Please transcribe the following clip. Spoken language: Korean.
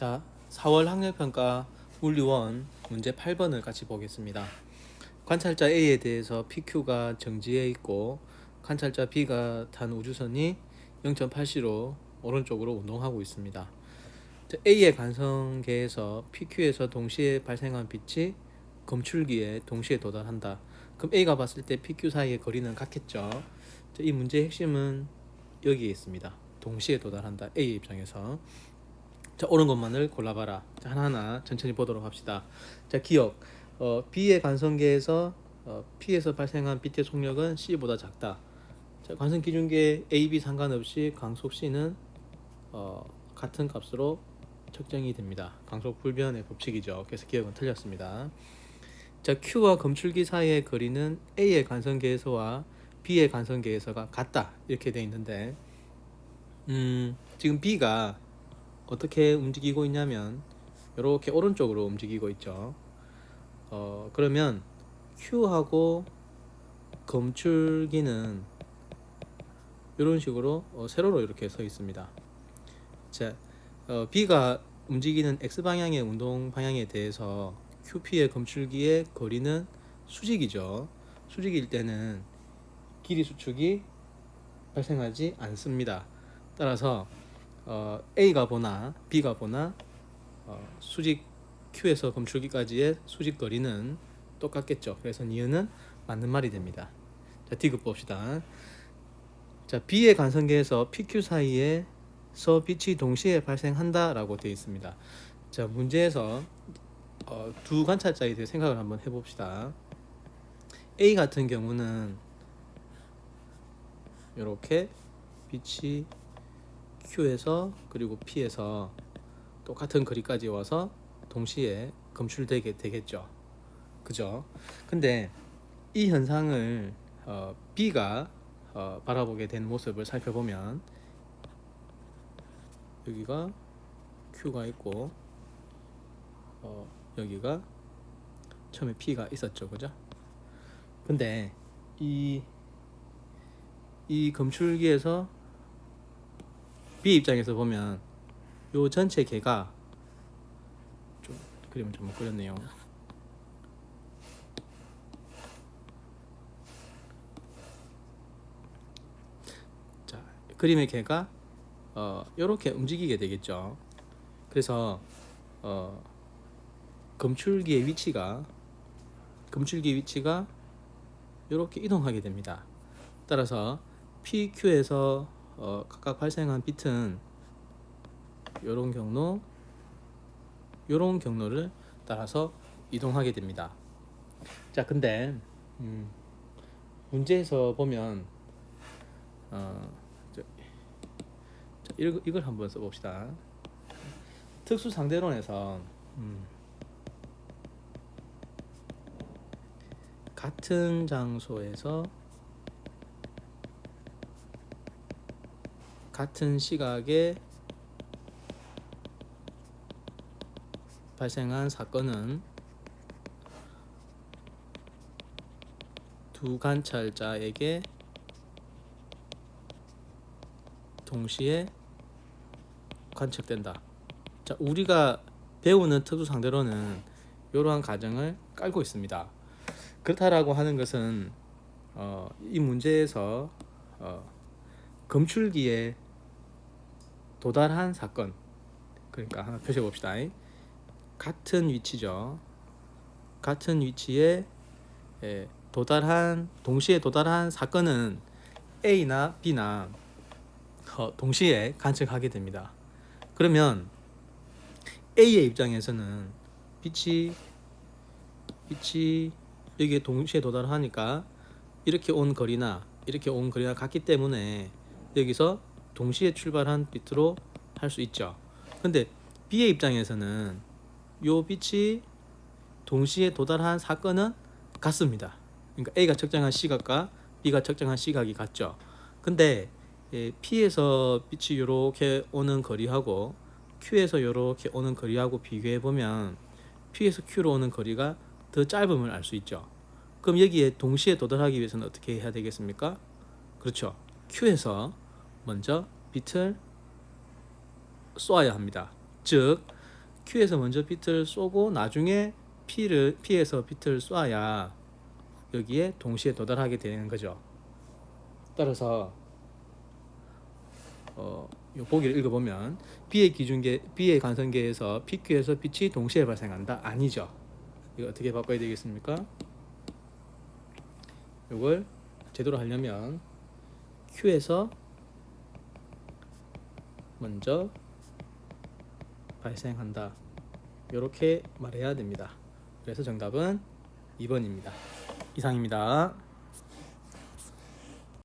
자, 4월 학력평가 물리 원 문제 8번을 같이 보겠습니다. 관찰자 A에 대해서 PQ가 정지해 있고 관찰자 B가 탄 우주선이 0.8C로 오른쪽으로 운동하고 있습니다. 자, A의 관성계에서 PQ에서 동시에 발생한 빛이 검출기에 동시에 도달한다. 그럼 A가 봤을 때 PQ 사이의 거리는 같겠죠. 자, 이 문제의 핵심은 여기에 있습니다. 동시에 도달한다. A 입장에서. 자, 옳은 것만을 골라봐라. 자, 하나하나 천천히 보도록 합시다. 자, 기억. 어, B의 관성계에서 어, P에서 발생한 빛의 속력은 C보다 작다. 자, 관성 기준계 A, B 상관없이 광속 C는 어, 같은 값으로 측정이 됩니다. 광속 불변의 법칙이죠. 그래서 기억은 틀렸습니다. 자, Q와 검출기 사이의 거리는 A의 관성계에서와 B의 관성계에서가 같다. 이렇게 돼 있는데 음, 지금 B가 어떻게 움직이고 있냐면 이렇게 오른쪽으로 움직이고 있죠. 어, 그러면 Q하고 검출기는 이런 식으로 어, 세로로 이렇게 서 있습니다. 자, 어, B가 움직이는 x 방향의 운동 방향에 대해서 QP의 검출기의 거리는 수직이죠. 수직일 때는 길이 수축이 발생하지 않습니다. 따라서 어, A가 보나 B가 보나 어, 수직 Q에서 검출기까지의 수직 거리는 똑같겠죠. 그래서 니은은 맞는 말이 됩니다. 자, D급 봅시다. 자, B의 관성계에서 PQ 사이에 서 빛이 동시에 발생한다라고 되어 있습니다. 자, 문제에서 어, 두 관찰자에 대해 생각을 한번 해봅시다. A 같은 경우는 이렇게 빛이 Q에서 그리고 P에서 똑같은 거리까지 와서 동시에 검출되게 되겠죠. 그죠? 근데 이 현상을 어, B가 어, 바라보게 된 모습을 살펴보면 여기가 Q가 있고 어, 여기가 처음에 P가 있었죠, 그죠? 근데 이 이 검출기에서 B 입장에서 보면 요 전체 개가 좀 그림을 잘못 그렸네요. 자, 그림의 개가 어 이렇게 움직이게 되겠죠. 그래서 어 검출기의 위치가 검출기 위치가 이렇게 이동하게 됩니다. 따라서 PQ에서 어, 각각 발생한 빛은 이런 경로, 이런 경로를 따라서 이동하게 됩니다. 자, 근데 음, 문제에서 보면 어, 저, 자, 이걸, 이걸 한번 써봅시다. 특수 상대론에서 음, 같은 장소에서 같은 시각에 발생한 사건은 두 관찰자에게 동시에 관측된다. 자, 우리가 배우는 특수 상대로는 이러한 가정을 깔고 있습니다. 그렇다라고 하는 것은 어, 이 문제에서 어, 검출기에 도달한 사건 그러니까 하나 표시해 봅시다. 같은 위치죠. 같은 위치에 예, 도달한 동시에 도달한 사건은 A나 B나 어, 동시에 관측하게 됩니다. 그러면 A의 입장에서는 빛이 빛이 여기에 동시에 도달하니까 이렇게 온 거리나 이렇게 온 거리가 같기 때문에 여기서 동시에 출발한 빛으로 할 수 있죠. 근데 B의 입장에서는 요 빛이 동시에 도달한 사건은 같습니다. 그러니까 A가 측정한 시각과 B가 측정한 시각이 같죠. 근데 예, P에서 빛이 이렇게 오는 거리하고 Q에서 이렇게 오는 거리하고 비교해 보면 P에서 Q로 오는 거리가 더 짧음을 알 수 있죠. 그럼 여기에 동시에 도달하기 위해서는 어떻게 해야 되겠습니까? 그렇죠. Q에서 먼저 빛을 쏘아야 합니다. 즉 Q에서 먼저 빛을 쏘고 나중에 P를 P에서 빛을 쏴야 여기에 동시에 도달하게 되는 거죠. 따라서 어, 요 보기를 읽어보면 B의 기준계 B의 관성계에서 PQ에서 빛이 동시에 발생한다 아니죠. 이거 어떻게 바꿔야 되겠습니까? 이걸 제대로 하려면 Q에서 먼저 발생한다. 이렇게 말해야 됩니다. 그래서 정답은 2번입니다. 이상입니다.